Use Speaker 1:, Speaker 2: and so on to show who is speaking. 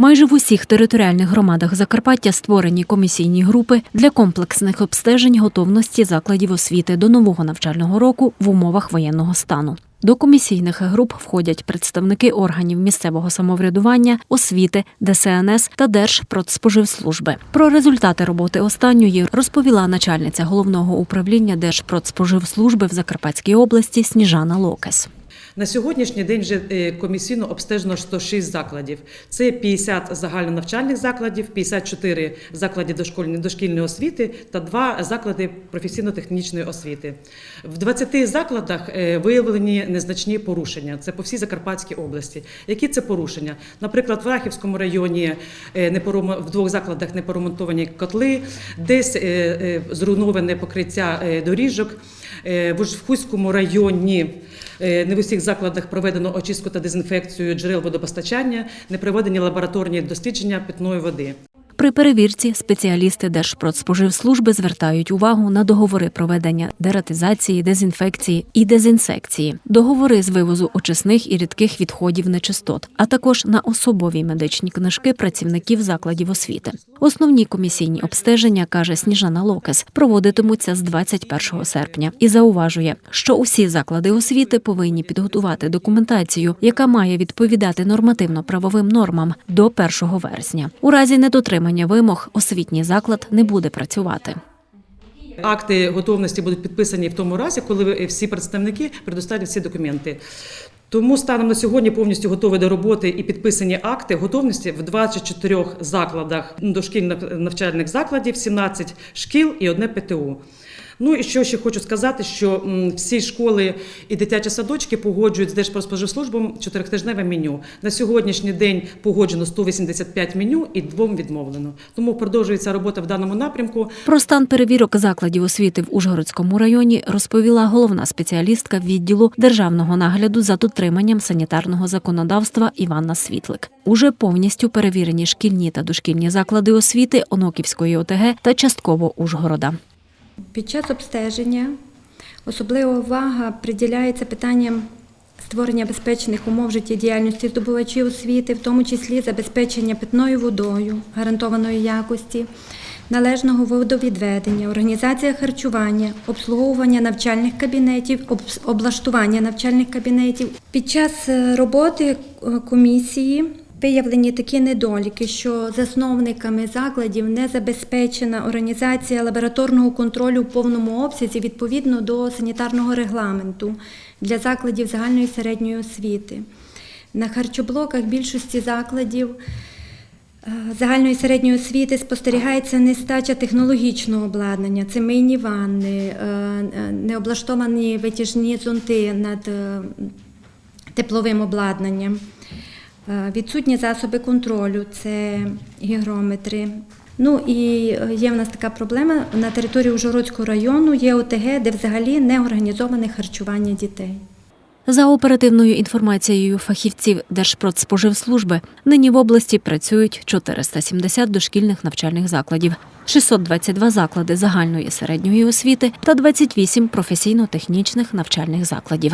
Speaker 1: Майже в усіх територіальних громадах Закарпаття створені комісійні групи для комплексних обстежень готовності закладів освіти до нового навчального року в умовах воєнного стану. До комісійних груп входять представники органів місцевого самоврядування, освіти, ДСНС та Держпродспоживслужби. Про результати роботи останньої розповіла начальниця головного управління Держпродспоживслужби в Закарпатській області Сніжана Локес.
Speaker 2: На сьогоднішній день вже е, комісійно обстежено 106 закладів. Це 50 загальнонавчальних закладів, 54 заклади дошкільної, дошкільної освіти та 2 заклади професійно-технічної освіти. В 20 закладах е, виявлені незначні порушення. Це по всій Закарпатській області. Які це порушення? Наприклад, в Рахівському районі е, в двох закладах не поремонтовані котли, десь зруйноване покриття доріжок. Е, В Ужфуському районі е, не в усіх закладах проведено очистку та дезінфекцію джерел водопостачання, не проведені лабораторні дослідження питної води.
Speaker 1: При перевірці спеціалісти Держпродспоживслужби звертають увагу на договори проведення дератизації, дезінфекції і дезінсекції, договори з вивозу очисних і рідких відходів нечистот, а також на особові медичні книжки працівників закладів освіти. Основні комісійні обстеження, каже Сніжана Локес, проводитимуться з 21 серпня і зауважує, що усі заклади освіти повинні підготувати документацію, яка має відповідати нормативно-правовим нормам до 1 вересня. У разі недотримання вимог освітній заклад не буде працювати.
Speaker 2: Акти готовності будуть підписані в тому разі, коли всі представники предоставлять всі документи. Тому станом на сьогодні повністю готові до роботи і підписані акти готовності в 24 закладах дошкільних навчальних закладів, 17 шкіл і одне ПТУ. Ну і що ще хочу сказати, що всі школи і дитячі садочки погоджують з Держпродспоживслужбом чотиритижневе меню. На сьогоднішній день погоджено 185 меню і двом відмовлено. Тому продовжується робота в даному напрямку.
Speaker 1: Про стан перевірок закладів освіти в Ужгородському районі розповіла головна спеціалістка відділу державного нагляду за дотриманням санітарного законодавства Іванна Світлик. Уже повністю перевірені шкільні та дошкільні заклади освіти Оноківської ОТГ та частково Ужгорода.
Speaker 3: Під час обстеження особлива увага приділяється питанням створення безпечних умов життєдіяльності здобувачів освіти, в тому числі забезпечення питною водою гарантованої якості, належного водовідведення, організація харчування, обслуговування навчальних кабінетів, облаштування навчальних кабінетів. Під час е, роботи е, комісії Виявлені такі недоліки, що засновниками закладів не забезпечена організація лабораторного контролю в повному обсязі відповідно до санітарного регламенту для закладів загальної середньої освіти. На харчоблоках більшості закладів е, загальної середньої освіти спостерігається нестача технологічного обладнання. Це мийні ванни, е, е, необлаштовані витяжні зонти над тепловим обладнанням. Е, Відсутні засоби контролю, це гігрометри. Ну і е, є в нас така проблема на території Ужгородського району є ОТГ, де взагалі не організоване харчування дітей.
Speaker 1: За оперативною інформацією фахівців Держпродспоживслужби, нині в області працюють 470 дошкільних навчальних закладів, 622 заклади загальної середньої освіти та 28 професійно-технічних навчальних закладів.